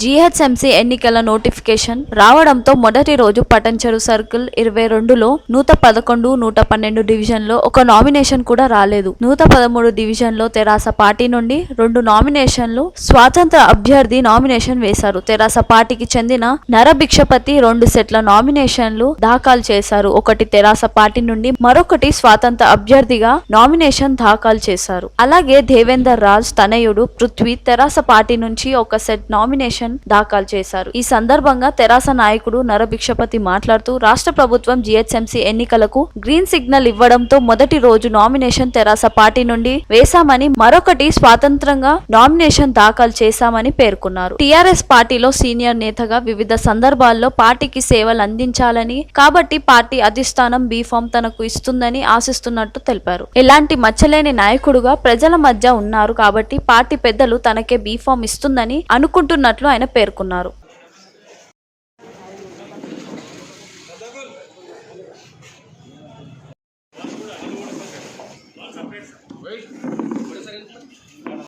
GHMC ఎన్నికల notification రావడంతో మొదటి రోజు పటంచెరు సర్కిల్ ఇరవై రెండులో నూట పదకొండు నూట పన్నెండు డివిజన్లో ఒక నామినేషన్ కూడా రాలేదు. నూట పదమూడు డివిజన్లో తెరాస పార్టీ నుండి రెండు నామినేషన్లు స్వాతంత్ర అభ్యర్థి నామినేషన్ వేశారు. తెరాస పార్టీకి చెందిన నరభిక్షపతి రెండు సెట్ల నామినేషన్లు దాఖలు చేశారు. ఒకటి తెరాస పార్టీ నుండి మరొకటి స్వాతంత్ర అభ్యర్థిగా నామినేషన్ దాఖలు చేశారు. అలాగే దేవేందర్ రాజ్ తనయుడు పృథ్వీ తెరాస పార్టీ నుంచి ఒక సెట్ నామినేషన్ దాఖలు చేశారు. ఈ సందర్భంగా తెరాస నాయకుడు నరభిక్షపతి మాట్లాడుతూ రాష్ట్ర ప్రభుత్వం జిహెచ్ఎంసీ ఎన్నికలకు గ్రీన్ సిగ్నల్ ఇవ్వడంతో మొదటి రోజు నామినేషన్ తెరాస పార్టీ నుండి వేశామని మరొకటి స్వాతంత్రంగా నామినేషన్ దాఖలు చేశామని పేర్కొన్నారు. టీఆర్ఎస్ పార్టీలో సీనియర్ నేతగా వివిధ సందర్భాల్లో పార్టీకి సేవలు అందించాలని కాబట్టి పార్టీ అధిష్టానం బీఫామ్ తనకు ఇస్తుందని ఆశిస్తున్నట్టు తెలిపారు. ఎలాంటి మచ్చలేని నాయకుడుగా ప్రజల మధ్య ఉన్నారు కాబట్టి పార్టీ పెద్దలు తనకే బీఫామ్ ఇస్తుందని అనుకుంటున్నట్లు చేసినట్లు ఆయన పేర్కొన్నారు Wait, what is that?